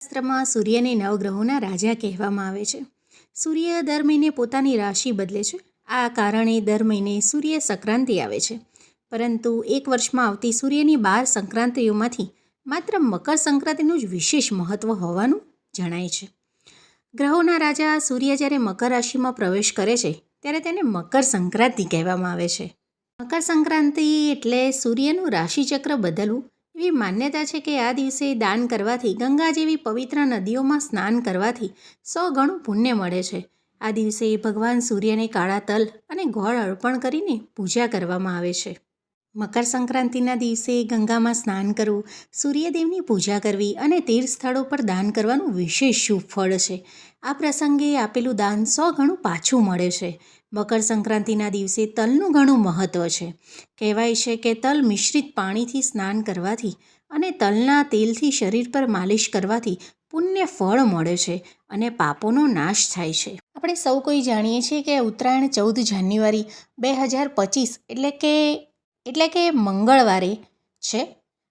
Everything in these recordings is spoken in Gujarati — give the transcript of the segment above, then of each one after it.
શાસ્ત્રમાં સૂર્યને નવગ્રહોના રાજા કહેવામાં આવે છે. સૂર્ય દર મહિને પોતાની રાશિ બદલે છે. આ કારણે દર મહિને સૂર્ય સંક્રાંતિ આવે છે. પરંતુ એક વર્ષમાં આવતી સૂર્યની બાર સંક્રાંતિઓમાંથી માત્ર મકર સંક્રાંતિનું જ વિશેષ મહત્ત્વ હોવાનું જણાય છે. ગ્રહોના રાજા સૂર્ય જ્યારે મકર રાશિમાં પ્રવેશ કરે છે, ત્યારે તેને મકર સંક્રાંતિ કહેવામાં આવે છે. મકર સંક્રાંતિ એટલે સૂર્યનું રાશિચક્ર બદલવું એવી માન્યતા છે કે આ દિવસે દાન કરવાથી, ગંગા જેવી પવિત્ર નદીઓમાં સ્નાન કરવાથી સો ગણું પુણ્ય મળે છે. આ દિવસે ભગવાન સૂર્યને કાળા તલ અને ગોળ અર્પણ કરીને પૂજા કરવામાં આવે છે. મકર સંક્રાંતિના દિવસે ગંગામાં સ્નાન કરવું, સૂર્યદેવની પૂજા કરવી અને તીર્થ સ્થળો પર દાન કરવાનું વિશેષ શુભ ફળ છે. આ પ્રસંગે આપેલું દાન સો ગણું પાછું મળે છે. મકર સંક્રાંતિના દિવસે તલનું ઘણું મહત્ત્વ છે. કહેવાય છે કે તલ મિશ્રિત પાણીથી સ્નાન કરવાથી અને તલના તેલથી શરીર પર માલિશ કરવાથી પુણ્ય ફળ મળે છે અને પાપોનો નાશ થાય છે. આપણે સૌ કોઈ જાણીએ છીએ કે ઉત્તરાયણ ચૌદ જાન્યુઆરી બે હજાર પચીસ એટલે કે એટલે કે મંગળવારે છે.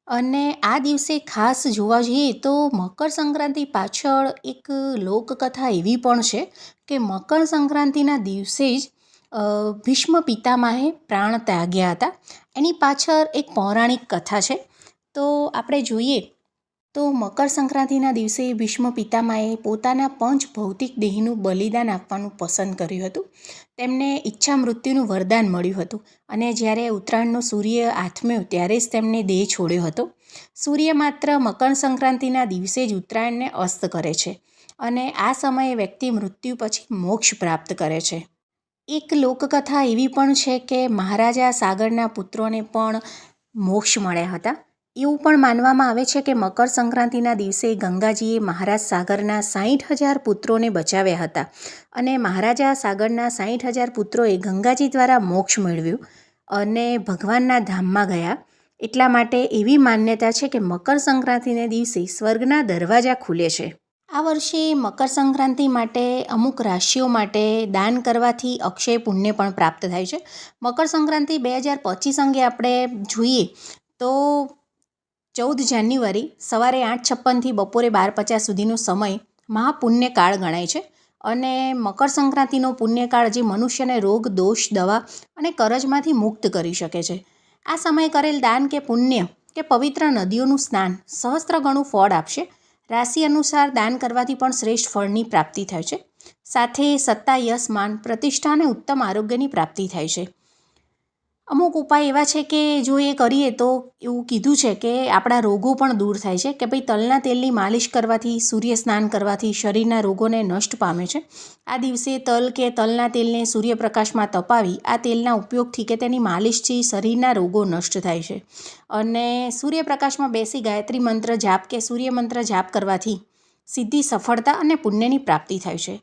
અને આ દિવસે ખાસ જોવા જઈએ તો મકર સંક્રાંતિ પાછળ એક લોકકથા એવી પણ છે કે મકર સંક્રાંતિના દિવસે જ ભીષ્મ પિતામાહે પ્રાણ ત્યાગ્યા હતા. એની પાછળ એક પૌરાણિક કથા છે. તો આપણે જોઈએ તો મકર સંક્રાંતિના દિવસે ભીષ્મ પિતામાએ પોતાના પંચ ભૌતિક દેહનું બલિદાન આપવાનું પસંદ કર્યું હતું. તેમને ઈચ્છા મૃત્યુનું વરદાન મળ્યું હતું અને જ્યારે ઉત્તરાયણનો સૂર્ય આથમ્યો ત્યારે જ તેમને દેહ છોડ્યો હતો. સૂર્ય માત્ર મકર સંક્રાંતિના દિવસે જ ઉત્તરાયણને અસ્ત કરે છે અને આ સમયે વ્યક્તિ મૃત્યુ પછી મોક્ષ પ્રાપ્ત કરે છે. એક લોકકથા એવી પણ છે કે મહારાજા સાગરના પુત્રોને પણ મોક્ષ મળ્યા હતા. એવું પણ માનવામાં આવે છે કે મકર સંક્રાંતિના દિવસે ગંગાજીએ મહારાજ સાગરના સાહીઠ હજાર પુત્રોને બચાવ્યા હતા અને મહારાજા સાગરના સાહીઠ હજાર પુત્રોએ ગંગાજી દ્વારા મોક્ષ મેળવ્યું અને ભગવાનના ધામમાં ગયા. એટલા માટે એવી માન્યતા છે કે મકર સંક્રાંતિને દિવસે સ્વર્ગના દરવાજા ખુલે છે. આ વર્ષે મકર સંક્રાંતિ માટે અમુક રાશિઓ માટે દાન કરવાથી અક્ષય પુણ્ય પણ પ્રાપ્ત થાય છે. મકર સંક્રાંતિ બે હજાર પચીસ અંગે આપણે જોઈએ તો ચૌદ જાન્યુઆરી સવારે આઠ છપ્પનથી બપોરે બાર પચાસ સુધીનો સમય મહાપુણ્યકાળ ગણાય છે. અને મકર સંક્રાંતિનો પુણ્યકાળ જે મનુષ્યને રોગ, દોષ, દવા અને કરજમાંથી મુક્ત કરી શકે છે. આ સમયે કરેલ દાન કે પુણ્ય કે પવિત્ર નદીઓનું સ્નાન સહસ્ત્ર ગણું ફળ આપશે. રાશિ અનુસાર દાન કરવાથી પણ શ્રેષ્ઠ ફળની પ્રાપ્તિ થાય છે. સાથે સત્તા, યશ, માન, પ્રતિષ્ઠા અને ઉત્તમ આરોગ્યની પ્રાપ્તિ થાય છે. અમુક ઉપાય એવા છે કે જો એ કરીએ તો એવું કીધું છે કે આપણા રોગો પણ દૂર થાય છે કે ભાઈ તલના તેલની માલિશ કરવાથી, સૂર્ય સ્નાન કરવાથી શરીરના રોગોને નષ્ટ પામે છે. આ દિવસે તલ કે તલના તેલને સૂર્યપ્રકાશમાં તપાવી, આ તેલના ઉપયોગથી કે તેની માલિશથી શરીરના રોગો નષ્ટ થાય છે. અને સૂર્યપ્રકાશમાં બેસી ગાયત્રી મંત્ર જાપ કે સૂર્ય મંત્ર જાપ કરવાથી સીધી સફળતા અને પુણ્યની પ્રાપ્તિ થાય છે.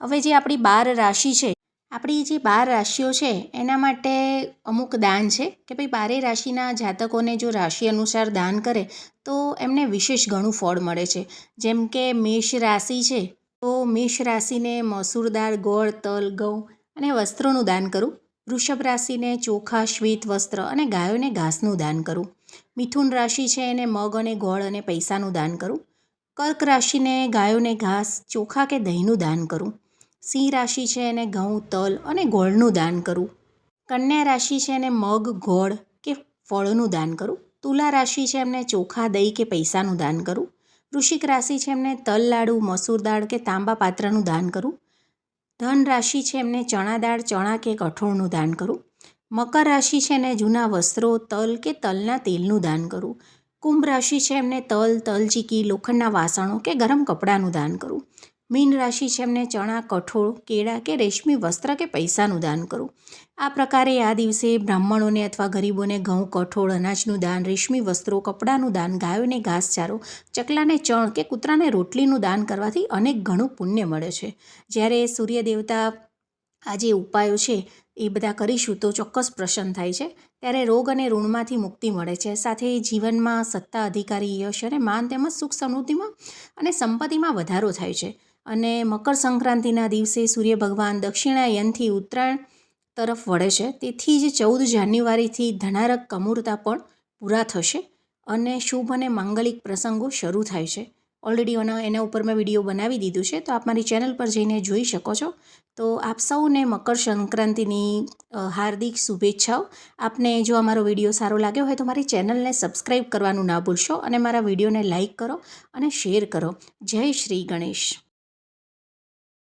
હવે જે આપણી બાર રાશિ છે આપણી જે બાર રાશિઓ છે, એના માટે અમુક દાન છે કે ભાઈ બારે રાશિના જાતકોને જો રાશિ અનુસાર દાન કરે, તો એમને વિશેષ ઘણું ફળ મળે છે. જેમ કે મેષ રાશિ છે, તો મેષ રાશિને મસૂર દાળ ગોળ, તલ, ઘઉં અને વસ્ત્રોનું દાન કરું. વૃષભ રાશિને ચોખા, શ્વેત વસ્ત્ર અને ગાયોને ઘાસનું દાન કરું. મિથુન રાશિ છે, એને મગ અને ગોળ અને પૈસાનું દાન કરું. કર્ક રાશિને ગાયોને ઘાસ, ચોખા કે દહીંનું દાન કરું. સિંહ રાશિ છે એને ઘઉં, તલ અને ગોળનું દાન કરવું કન્યા રાશિ છે એને મગ, ગોળ કે ફળનું દાન કરું. તુલા રાશિ છે એમને ચોખા, દહીં કે પૈસાનું દાન કરું. વૃશ્ચિક રાશિ છે એમને તલ લાડુ, મસૂર દાળ કે તાંબા પાત્રનું દાન કરું. ધન રાશિ છે એમને ચણા દાળ, ચણા કે કઠોળનું દાન કરું. મકર રાશિ છે એને જૂના વસ્ત્રો, તલ કે તલના તેલનું દાન કરું. કુંભ રાશિ છે એમને તલ તલ ચીકી લોખંડના વાસણો કે ગરમ કપડાનું દાન કરું. મીન રાશિ છે એમને ચણા, કઠોળ, કેળા કે રેશમી વસ્ત્ર કે પૈસાનું દાન કરવું. આ પ્રકારે આ દિવસે બ્રાહ્મણોને અથવા ગરીબોને ઘઉં, કઠોળ, અનાજનું દાન, રેશમી વસ્ત્રો, કપડાનું દાન ગાયોને ઘાસચારો ચકલાને ચણ કે કૂતરાને રોટલીનું દાન કરવાથી અનેક ઘણું પુણ્ય મળે છે. જ્યારે સૂર્ય દેવતા આ જે ઉપાયો છે એ બધા કરીશું તો ચોક્કસ પ્રસન્ન થાય છે. ત્યારે રોગ અને ઋણમાંથી મુક્તિ મળે છે. સાથે જીવનમાં સત્તા અધિકારી યશ અને માન તેમજ સુખ સમૃદ્ધિમાં અને સંપત્તિમાં વધારો થાય છે. અને મકર સંક્રાંતિના દિવસે સૂર્ય ભગવાન દક્ષિણાયનથી ઉત્તરાયણ તરફ વળે છે. તેથી જ ચૌદ જાન્યુઆરીથી ધનારક કમૂરતા પણ પૂરા થશે અને શુભ અને માંગલિક પ્રસંગો શરૂ થાય છે. ઓલરેડી એના ઉપર મેં વીડિયો બનાવી દીધું છે. તો આપ મારી ચેનલ પર જઈને જોઈ શકો છો. તો આપ સૌને મકર સંક્રાંતિની હાર્દિક શુભેચ્છાઓ. આપને જો અમારો વીડિયો સારો લાગ્યો હોય તો મારી ચેનલને સબસ્ક્રાઈબ કરવાનું ના ભૂલશો અને મારા વિડીયોને લાઇક કરો અને શેર કરો. જય શ્રી ગણેશ.